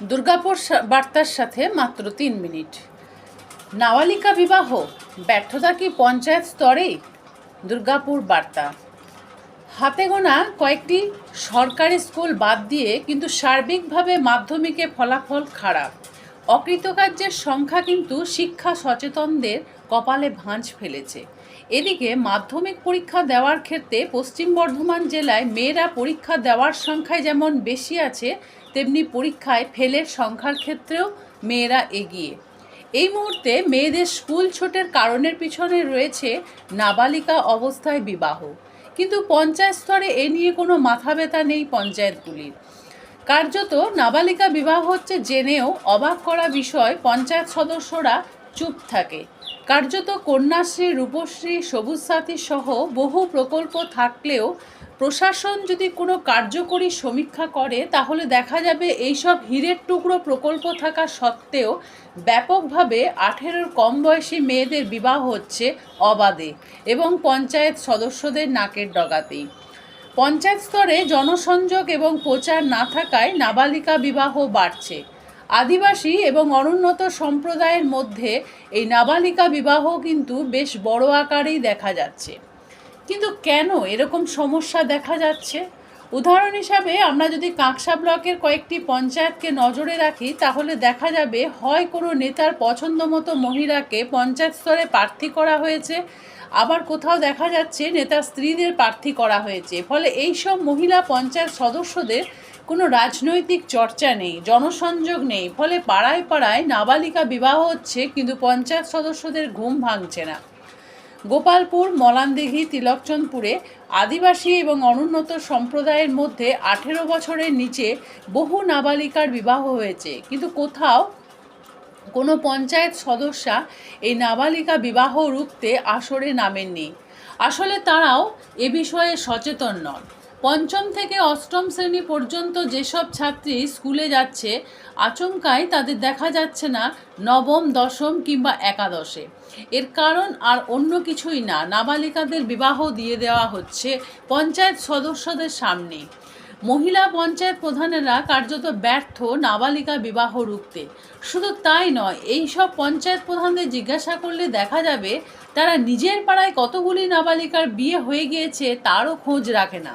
দুর্গাপুর বার্তার সাথে মাত্র তিন মিনিট। নাবালিকা বিবাহ, ব্যর্থতা কি পঞ্চায়েত স্তরেই দুর্গাপুর বার্তা। হাতে গোনা কয়েকটি সরকারি স্কুল বাদ দিয়ে কিন্তু সার্বিকভাবে মাধ্যমিকে ফলাফল খারাপ। অকৃতকার্যের সংখ্যা কিন্তু শিক্ষা সচেতনদের কপালে ভাঁজ ফেলেছে। এদিকে মাধ্যমিক পরীক্ষা দেওয়ার ক্ষেত্রে পশ্চিম বর্ধমান জেলায় মেয়েরা পরীক্ষা দেওয়ার সংখ্যায় যেমন বেশি আছে, তেমনি পরীক্ষায় ফেলের সংখ্যার ক্ষেত্রেও মেয়েরা এগিয়ে। এই মুহূর্তে মেয়েদের স্কুল ছোটের কারণের পিছনে রয়েছে নাবালিকা অবস্থায় বিবাহ। কিন্তু পঞ্চায়েত স্তরে এ নিয়ে কোনো মাথা ব্যথা নেই পঞ্চায়েতগুলির। কার্যত নাবালিকা বিবাহ হচ্ছে জেনেও অবাক করা বিষয় পঞ্চায়েত সদস্যরা চুপ থাকে। কার্যত কন্যাশ্রী, রূপশ্রী সবুজ সাথী সহ বহু প্রকল্প থাকলেও প্রশাসন যদি কোনো কার্যকরী সমীক্ষা করে, তাহলে দেখা যাবে এইসব হীরের টুকরো প্রকল্প থাকা সত্ত্বেও ব্যাপকভাবে আঠেরোর কম বয়সী মেয়েদের বিবাহ হচ্ছে অবাধে এবং পঞ্চায়েত সদস্যদের নাকের ডগাতেই। পঞ্চায়েত স্তরে জনসংযোগ এবং প্রচার না থাকায় নাবালিকা বিবাহ বাড়ছে। আদিবাসী এবং অনুন্নত সম্প্রদায়ের মধ্যে এই নাবালিকা বিবাহ কিন্তু বেশ বড় আকারেই দেখা যাচ্ছে। কিন্তু কেন এরকম সমস্যা দেখা যাচ্ছে? উদাহরণ হিসাবে, আমরা যদি কাঁকসা ব্লকের কয়েকটি পঞ্চায়েতকে নজরে রাখি, তাহলে দেখা যাবে হয় কোনো নেতার পছন্দ মতো মহিলাকে পঞ্চায়েত স্তরে প্রার্থী করা হয়েছে, আবার কোথাও দেখা যাচ্ছে নেতার স্ত্রীদের প্রার্থী করা হয়েছে। ফলে এই সব মহিলা পঞ্চায়েত সদস্যদের কোনো রাজনৈতিক চর্চা নেই, জনসংযোগ নেই। ফলে পাড়ায় পাড়ায় নাবালিকা বিবাহ হচ্ছে, কিন্তু পঞ্চায়েত সদস্যদের ঘুম ভাঙছে না। গোপালপুর মলানদিঘি তিলকচন্দপুরে আদিবাসী এবং অনুন্নত সম্প্রদায়ের মধ্যে আঠেরো বছরের নিচে বহু নাবালিকার বিবাহ হয়েছে। কিন্তু কোথাও কোনো পঞ্চায়েত সদস্যা এই নাবালিকা বিবাহ রুখতে আসরে নামেননি। আসলে তারাও এ বিষয়ে সচেতন নন। পঞ্চম থেকে অষ্টম শ্রেণি পর্যন্ত যেসব ছাত্রী স্কুলে যাচ্ছে, আচমকাই তাদের দেখা যাচ্ছে না নবম, দশম কিংবা একাদশে। এর কারণ আর অন্য কিছুই না। নাবালিকাদের বিবাহ দিয়ে দেওয়া হচ্ছে পঞ্চায়েত সদস্যদের সামনে। মহিলা পঞ্চায়েত প্রধানেরা কার্যত ব্যর্থ নাবালিকা বিবাহ রুখতে। শুধু তাই নয় এই সব পঞ্চায়েত প্রধানদের জিজ্ঞাসা করলে দেখা যাবে তারা নিজের পাড়ায় কতগুলি নাবালিকার বিয়ে হয়ে গিয়েছে তারও খোঁজ রাখে না।